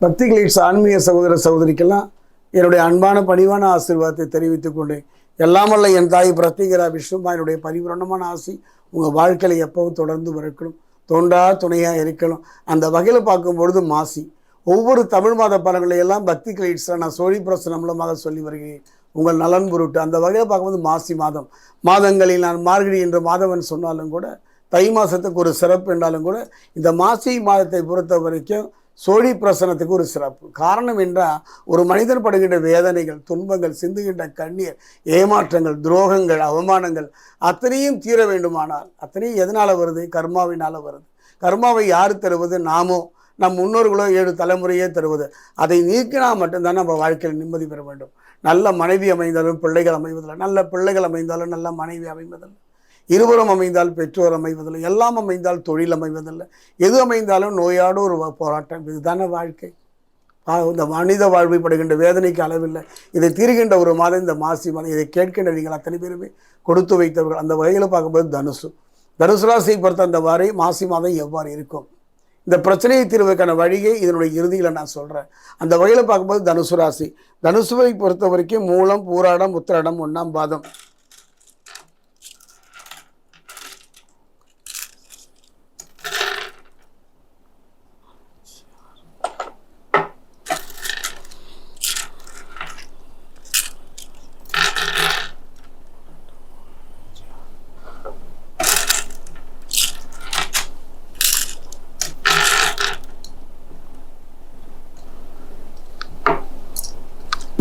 பக்தி கிளீட்ஸ் ஆன்மீக சகோதர சகோதரிக்கெல்லாம் என்னுடைய அன்பான பணிவான ஆசீர்வாதத்தை தெரிவித்துக் கொண்டேன். எல்லாமல்ல என் தாய் பிரத்யேகரா விஷ்ணுமாயனுடைய பரிபூரணமான ஆசி உங்கள் வாழ்க்கையில் எப்பவும் தொடர்ந்து வரக்கணும் தோண்டா துணையாக இருக்கணும். அந்த வகையில் பார்க்கும்பொழுது மாசி. ஒவ்வொரு தமிழ் மாத பலன்களையெல்லாம் பக்தி கிளீட்ஸில் நான் சோழி பிரசனம் மூலமாக சொல்லி வருகிறேன். உங்கள் நலன் பொருட்டு அந்த வகையில் பார்க்கும்போது மாசி மாதம். மாதங்களில் நான் மார்கழி என்ற மாதவன் சொன்னாலும் கூட தை மாதத்துக்கு ஒரு சிறப்பு என்றாலும் கூட இந்த மாசி மாதத்தை பொறுத்த வரைக்கும் சோழி பிரசனத்துக்கு ஒரு சிறப்பு. காரணம் என்றால் ஒரு மனிதன் படுகின்ற வேதனைகள் துன்பங்கள் சிந்துகின்ற கண்ணீர் ஏமாற்றங்கள் துரோகங்கள் அவமானங்கள் அத்தனையும் தீர வேண்டுமானால் அத்தனையும் எதனால் வருது? கர்மாவினால் வருது. கர்மாவை யார் தருவது? நாமோ நம் முன்னோர்களோ ஏழு தலைமுறையே தருவது. அதை நீக்கினா மட்டும்தான் நம்ம வாழ்க்கையில் நிம்மதி பெற வேண்டும். நல்ல மனைவி அமைந்தாலும் பிள்ளைகள் அமைவதில்லை. நல்ல பிள்ளைகள் அமைந்தாலும் நல்ல மனைவி அமைவதில்லை. இருவரும் அமைந்தால் பெற்றோர் அமைவதில்லை எல்லாம் அமைந்தால் தொழில் அமைவதில்லை. எது அமைந்தாலும் நோயாடு ஒரு போராட்டம். இதுதானே வாழ்க்கை. இந்த மனித வாழ்வை படுகின்ற வேதனைக்கு அளவில்லை. இதை தீர்கின்ற ஒரு மாதம் இந்த மாசி மாதம். இதை கேட்கின்ற நீங்கள் அத்தனை பேருமே கொடுத்து வைத்தவர்கள். அந்த வகையில் பார்க்கும்போது தனுசு. தனுசு ராசியை பொறுத்த அந்த வரை மாசி மாதம் எவ்வாறு இருக்கும்? இந்த பிரச்சனையை தீர்வதற்கான வழியை இதனுடைய இறுதியில் நான் சொல்கிறேன் அந்த வகையில் பார்க்கும்போது தனுசு ராசி. தனுசுவை பொறுத்த வரைக்கும் மூலம் பூராடம் உத்திராடம் ஒன்றாம் பாதம்.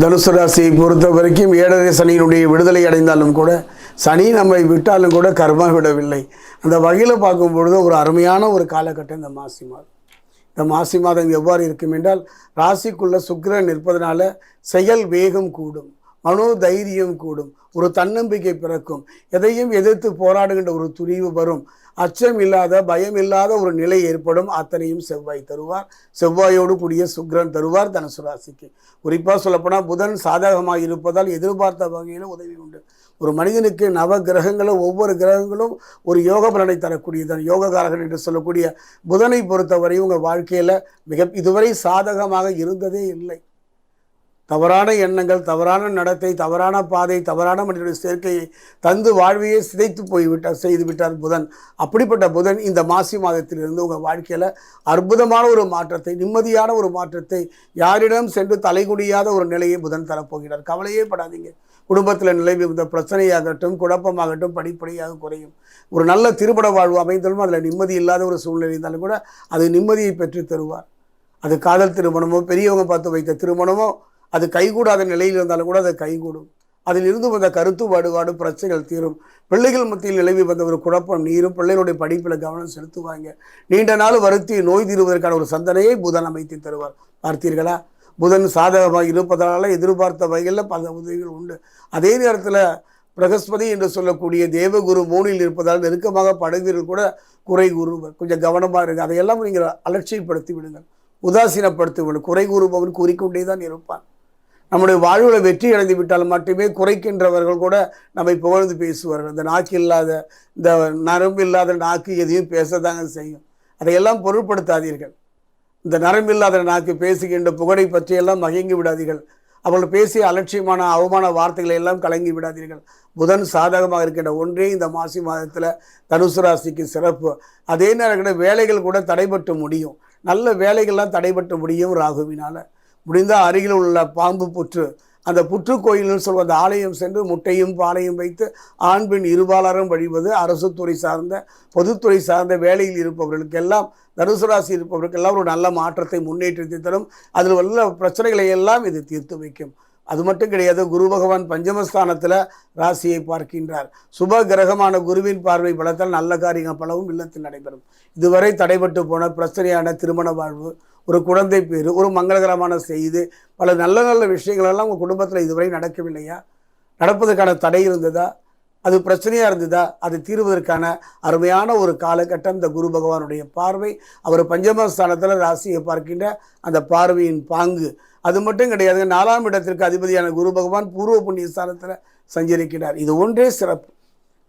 தனுசு ராசியை பொறுத்த வரைக்கும் ஏழரை சனியினுடைய விடுதலை அடைந்தாலும் கூட சனி நம்மை விட்டாலும் கூட கர்மா விடவில்லை. அந்த வகையில் பார்க்கும் பொழுது ஒரு அருமையான ஒரு காலகட்டம் இந்த மாசி மாதம். இந்த மாசி மாதம் எவ்வாறு இருக்கும் என்றால் ராசிக்குள்ளே சுக்கிரன் இருப்பதனால செயல் வேகம் கூடும். மனோ தைரியம் கூடும். ஒரு தன்னம்பிக்கை பிறக்கும். எதையும் எதிர்த்து போராடுகின்ற ஒரு துணிவு வரும். அச்சம் இல்லாத பயம் இல்லாத ஒரு நிலை ஏற்படும். அத்தனையும் செவ்வாய் தருவார். செவ்வாயோடு கூடிய சுக்கிரன் தருவார் தனுசு ராசிக்கு. குறிப்பாக சொல்லப்போனால் புதன் சாதகமாக இருப்பதால் எதிர்பார்த்த வகையில் உதவி உண்டு. ஒரு மனிதனுக்கு நவ கிரகங்களும் ஒவ்வொரு கிரகங்களும் ஒரு யோக பலனை தரக்கூடியதான் யோககாரகன் என்று சொல்லக்கூடிய புதனை பொறுத்தவரை உங்கள் வாழ்க்கையில் மிக இதுவரை சாதகமாக இருந்ததே இல்லை. தவறான எண்ணங்கள் தவறான நடத்தை தவறான பாதை தவறான மனிதனுடைய சேர்க்கையை தந்து வாழ்வையே சிதைத்து போய்விட்டார் செய்து விட்டார் புதன். அப்படிப்பட்ட புதன் இந்த மாசி மாதத்திலிருந்து உங்கள் வாழ்க்கையில் அற்புதமான ஒரு மாற்றத்தை நிம்மதியான ஒரு மாற்றத்தை யாரிடம் சென்று தலைகுடியாத ஒரு நிலையை புதன் தரப்போகிறார். கவலையே படாதீங்க. குடும்பத்தில் நிலவி இந்த பிரச்சனையாகட்டும் குழப்பமாகட்டும் படிப்படியாக குறையும். ஒரு நல்ல திருமண வாழ்வு அமைந்தாலும் அதில் நிம்மதி இல்லாத ஒரு சூழ்நிலை இருந்தாலும் கூட அது நிம்மதியை பெற்று தருவார். அது காதல் திருமணமோ பெரியவங்க பார்த்து வைத்த திருமணமோ அது கைகூடாத நிலையில் இருந்தாலும் கூட அது கைகூடும். அதில் இருந்து வந்த கருத்து பாடுபாடு பிரச்சனைகள் தீரும். பிள்ளைகள் மத்தியில் நிலவி வந்த ஒரு குழப்பம் நீரும் பிள்ளைகளுடைய படிப்பில் கவனம் செலுத்துவாங்க. நீண்ட நாள் வருத்தி நோய் தீருவதற்கான ஒரு சந்தனையை புதன் அமைத்து தருவார். பார்த்தீர்களா? புதன் சாதகமாக இருப்பதனால எதிர்பார்த்த வகையில் பல உதவிகள் உண்டு. அதே நேரத்தில் பிரகஸ்பதி என்று சொல்லக்கூடிய தேவகுரு மூனில் இருப்பதால் நெருக்கமாக படுவீர்கள் கூட குறை கூறுவர். கொஞ்சம் கவனமாக இருக்கு அதையெல்லாம் நீங்கள் அலட்சியப்படுத்தி விடுங்கள். உதாசீனப்படுத்தி விடுங்கள். குறை கூறுபவன் கூறிக்கொண்டே தான் இருப்பான். நம்முடைய வாழ்வில் வெற்றி அடைந்து விட்டால் மட்டுமே குறைக்கின்றவர்கள் கூட நம்மை புகழ்ந்து பேசுவார்கள். இந்த நாக்கு இல்லாத இந்த நரம்பு இல்லாத நாக்கு எதையும் பேசதாங்க செய்யும். அதையெல்லாம் பொருட்படுத்தாதீர்கள். இந்த நரம்பு இல்லாத நாக்கு பேசுகின்ற புகழை பற்றியெல்லாம் மயங்கி விடாதீர்கள். அவர்கள் பேசிய அலட்சியமான அவமான வார்த்தைகளை எல்லாம் கலங்கி விடாதீர்கள். புதன் சாதகமாக இருக்கின்ற ஒன்றே இந்த மாசி மாதத்தில் தனுசு ராசிக்கு சிறப்பு. அதே நேரத்தில் வேலைகள் கூட தடைபட்டு முடியும். நல்ல வேலைகள்லாம் தடைபட்டு முடியும் ராகுவினால். முடிந்தால் அருகில் உள்ள பாம்பு புற்று அந்த புற்று கோயில்னு சொல்வ அந்த ஆலயம் சென்று முட்டையும் பாலையும் வைத்து ஆண் பெண் இருபாலரும் வழிவது அரசு துறை சார்ந்த பொதுத்துறை சார்ந்த வேலையில் இருப்பவர்களுக்கெல்லாம் தனுசுராசி இருப்பவர்களுக்கெல்லாம் ஒரு நல்ல மாற்றத்தை முன்னேற்றத்தை தரும். அதில் உள்ள பிரச்சனைகளை எல்லாம் இது தீர்த்து வைக்கும். அது மட்டும் கிடையாது குரு பகவான் பஞ்சமஸ்தானத்தில் ராசியை பார்க்கின்றார். சுப கிரகமான குருவின் பார்வை பலத்தால் நல்ல காரியங்கள் பலவும் இல்லத்தில் நடைபெறும். இதுவரை தடைபட்டு போன பிரச்சனையான திருமண வாழ்வு ஒரு குழந்தை பேர் ஒரு மங்களகரமான செய்தி பல நல்ல நல்ல விஷயங்களெல்லாம் உங்கள் குடும்பத்தில் இதுவரை நடக்கவில்லையா? நடப்பதற்கான தடை இருந்ததா? அது பிரச்சனையாக இருந்ததா? அதை தீர்வதற்கான அருமையான ஒரு காலகட்டம் இந்த குரு பகவானுடைய பார்வை. அவர் பஞ்சமஸ்தானத்தில் ராசியை பார்க்கின்ற அந்த பார்வையின் பாங்கு. அது மட்டும் கிடையாது நாலாம் இடத்திற்கு அதிபதியான குரு பகவான் பூர்வ புண்ணிய ஸ்தானத்தில் சஞ்சரிக்கிறார். இது ஒன்றே சிறப்பு.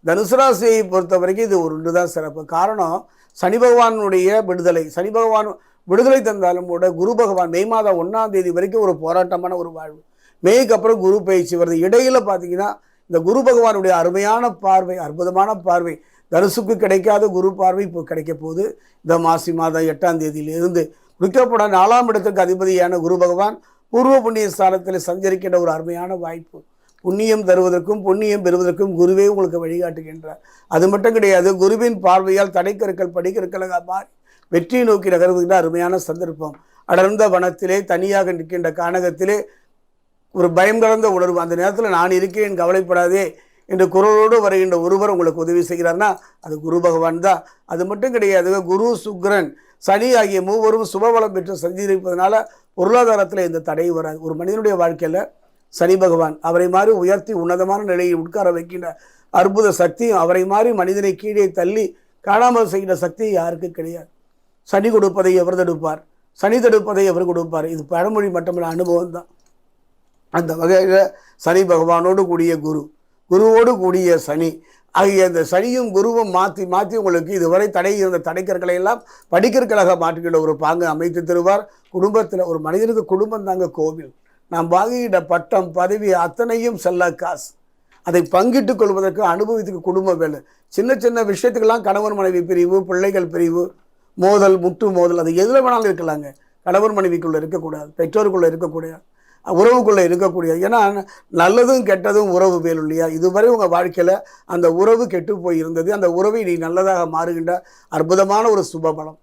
தனுசு ராசியை பொறுத்த வரைக்கும் இது ஒன்று தான் சிறப்பு. காரணம் சனி பகவானுடைய விடுதலை சனி பகவான் விடுதலை தந்தாலும் கூட குரு பகவான் மே மாதம் ஒன்றாம் தேதி வரைக்கும் ஒரு போராட்டமான ஒரு வாழ்வு. மேய்க்கு அப்புறம் குரு பயிற்சி வருது. இடையில் பார்த்தீங்கன்னா இந்த குரு பகவானுடைய அருமையான பார்வை அற்புதமான பார்வை தனுசுக்கு கிடைக்காத குரு பார்வை இப்போ கிடைக்க போகுது. இந்த மாசி மாதம் எட்டாம் தேதியிலிருந்து குறிக்கப்பட நாலாம் இடத்துக்கு அதிபதியான குரு பகவான் பூர்வ புண்ணிய ஸ்தானத்தில் சஞ்சரிக்கின்ற ஒரு அருமையான வாய்ப்பு. புண்ணியம் தருவதற்கும் புண்ணியம் பெறுவதற்கும் குருவே உங்களுக்கு வழிகாட்டுகின்றார். அது மட்டும் கிடையாது குருவின் பார்வையால் தடைக்கற்கள் படிக்கற்களாக மாறி வெற்றியை நோக்கி நகர்வுகின்ற அருமையான சந்தர்ப்பம். அடர்ந்த வனத்திலே தனியாக நிற்கின்ற கானகத்திலே ஒரு பயம் கலந்த உணர்வு. அந்த நேரத்தில் நான் இருக்கேன் கவலைப்படாதே என்ற குரலோடு வருகின்ற ஒருவர் உங்களுக்கு உதவி செய்கிறார்னா அது குரு பகவான் தான். அது மட்டும் கிடையாது குரு சுக்ரன் சனி ஆகிய மூவரும் சுபபலம் பெற்று சஞ்சரிப்பதனால பொருளாதாரத்தில் இந்த தடை வராது. ஒரு மனிதனுடைய வாழ்க்கையில் சனி பகவான் அவரை மாதிரி உயர்த்தி உன்னதமான நிலையை உட்கார வைக்கின்ற அற்புத சக்தியும் அவரை மாதிரி மனிதனை கீழே தள்ளி காணாமல் செய்கின்ற சக்தி யாருக்கு கிடையாது. சனி கொடுப்பதை எவர் தடுப்பார்? சனி தடுப்பதை எவர் கொடுப்பார்? இது பழமொழி மட்டுமல்ல அனுபவம் தான் அந்த வகையில் சனி பகவானோடு கூடிய குரு குருவோடு கூடிய சனி ஆகிய அந்த சனியும் குருவும் மாற்றி மாற்றி உங்களுக்கு இதுவரை தடை இருந்த தடைக்கற்களை எல்லாம் படிக்கற்களாக மாற்றுகின்ற ஒரு பாங்கு அமைத்து தருவார். குடும்பத்தில் ஒரு மனிதனுக்கு குடும்பம் தாங்க கோவில். நாம் வாங்குகின்ற பட்டம் பதவி அத்தனையும் செல்ல காசு. அதை பங்கிட்டுக் கொள்வதற்கு அனுபவித்துக்கு குடும்ப வேலை. சின்ன சின்ன விஷயத்துக்கெல்லாம் கணவன் மனைவி பிரிவு பிள்ளைகள் பிரிவு மோதல் முட்டு மோதல் அது எதில் வேணாலும் இருக்கலாங்க. கணவன் மனைவிக்குள்ளே இருக்கக்கூடாது பெற்றோருக்குள்ளே இருக்கக்கூடாது உறவுக்குள்ளே இருக்கக்கூடிய ஏன்னா நல்லதும் கெட்டதும் உறவு வேலும் இல்லையா? இதுவரை உங்கள் வாழ்க்கையில் அந்த உறவு கெட்டு போய் இருந்தது அந்த உறவை நீ நல்லதாக மாறுகின்ற அற்புதமான ஒரு சுபபலம்.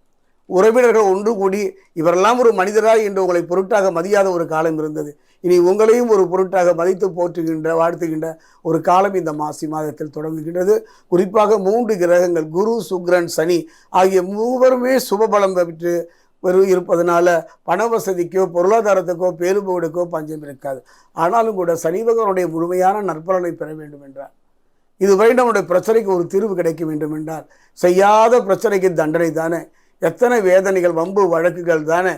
உறவினர்கள் ஒன்று கூடி இவரெல்லாம் ஒரு மனிதராய் என்று உங்களை பொருட்டாக மதியாத ஒரு காலம் இருந்தது. இனி உங்களையும் ஒரு பொருட்டாக மதித்து போற்றுகின்ற வாழ்த்துகின்ற ஒரு காலம் இந்த மாசி மாதத்தில் தொடங்குகின்றது. குறிப்பாக மூன்று கிரகங்கள் குரு சுக்ரன் சனி ஆகிய மூவருமே சுபபலம் பெற்று வெறும் இருப்பதனால பண வசதிக்கோ பொருளாதாரத்துக்கோ பேருபோடுக்கோ பஞ்சம் இருக்காது. ஆனாலும் கூட சனி பகவானுடைய முழுமையான நற்பலனை பெற வேண்டும் என்றார். இதுவரை நம்முடைய பிரச்சனைக்கு ஒரு தீர்வு கிடைக்க வேண்டும் என்றார். செய்யாத பிரச்சனைக்கு தண்டனை தானே. எத்தனை வேதனைகள் வம்பு வழக்குகள் தானே.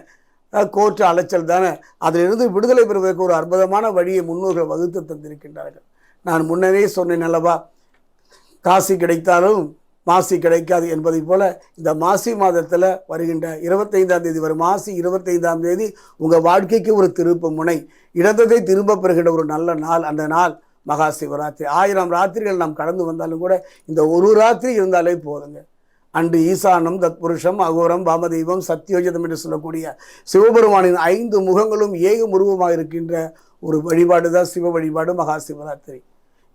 கோர்ட்டு அலைச்சல் தானே? அதிலிருந்து விடுதலை பெறுவதற்கு ஒரு அற்புதமான வழியை முன்னோர்கள் வகுத்து தந்திருக்கின்றார்கள். நான் முன்னரே சொன்னேன் அல்லவா காசி கிடைத்தாலும் மாசி கிடைக்காது என்பதை போல இந்த மாசி மாதத்தில் வருகின்ற இருபத்தைந்தாம் தேதி வரும். மாசி இருபத்தைந்தாம் தேதி உங்கள் வாழ்க்கைக்கு ஒரு திருப்பு முனை. இழந்ததை திரும்ப பெறுகின்ற ஒரு நல்ல நாள். அந்த நாள் மகா சிவராத்திரி. ஆயிரம் ராத்திரிகள் நாம் கடந்து வந்தாலும் கூட இந்த ஒரு ராத்திரி இருந்தாலே போதுங்க. அன்று ஈசானம் தத்புருஷம் அகோரம் வாமதெய்வம் சத்யோஜிதம் என்று சொல்லக்கூடிய சிவபெருமானின் ஐந்து முகங்களும் ஏக உருவமாக இருக்கின்ற ஒரு வழிபாடு தான் சிவ வழிபாடு மகா சிவராத்திரி.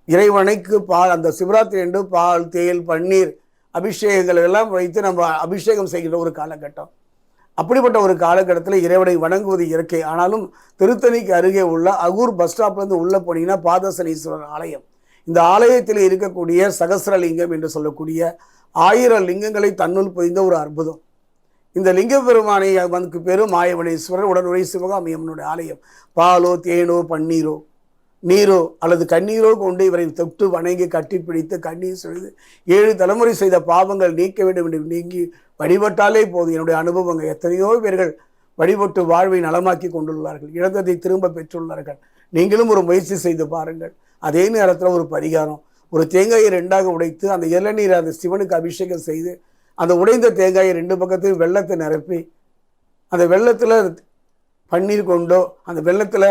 இறைவனைக்கு பால் அந்த சிவராத்திரி என்று பால் தேல் பன்னீர் அபிஷேகங்கள் எல்லாம் வைத்து நம்ம அபிஷேகம் செய்கின்ற ஒரு காலகட்டம். அப்படிப்பட்ட ஒரு காலகட்டத்தில் இறைவனை வணங்குவது இயற்கை. ஆனாலும் திருத்தணிக்கு அருகே உள்ள அகூர் பஸ் ஸ்டாப்லேருந்து உள்ளே போனீங்கன்னா பாதசனீஸ்வரர் ஆலயம். இந்த ஆலயத்தில் இருக்கக்கூடிய சகசரலிங்கம் என்று சொல்லக்கூடிய ஆயிரம் லிங்கங்களை தன்னுள் புரிந்த ஒரு அற்புதம். இந்த லிங்க பெருமானை வந்து பெரும் மாயவனேஸ்வரர் உடனுரை சிவகாமி அம்மனுடைய ஆலயம். பாலோ தேனோ பன்னீரோ. நீரோ அல்லது கண்ணீரோ கொண்டு இவரை தொட்டு வணங்கி கட்டிப்பிடித்து கண்ணீர் செய்து ஏழு தலைமுறை செய்த பாவங்கள் நீக்க வேண்டும் என்று நீங்கி வழிபட்டாலே போதும். என்னுடைய அனுபவங்கள் எத்தனையோ பேர்கள் வழிபட்டு வாழ்வை நலமாக்கி கொண்டுள்ளார்கள். இழந்ததை திரும்ப பெற்றுள்ளார்கள். நீங்களும் ஒரு முயற்சி செய்து பாருங்கள். அதே நேரத்தில் ஒரு பரிகாரம். ஒரு தேங்காயை ரெண்டாக உடைத்து அந்த இளநீரை அந்த சிவனுக்கு அபிஷேகம் செய்து அந்த உடைந்த தேங்காயை ரெண்டு பக்கத்தையும் வெள்ளத்தை நிரப்பி அந்த வெள்ளத்தில் பன்னீர் கொண்டோ அந்த வெள்ளத்தில்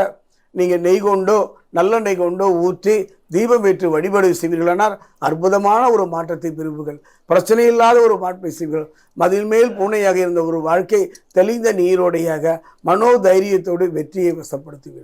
நீங்கள் நெய் கொண்டோ நல்லெண்ணெய் கொண்டோ ஊற்றி தீபம் ஏற்று வழிபாடு செய்வீர்களானால் அற்புதமான ஒரு மாற்றத்தை பெறுவீர்கள். பிரச்சனை இல்லாத ஒரு மாற்றத்தை செய்வீர்கள் மதில் மேல் பூனையாக இருந்த ஒரு வாழ்க்கை தெளிந்த நீரோடையாக மனோதைரியத்தோடு வெற்றியை வசப்படுத்துவீர்கள்.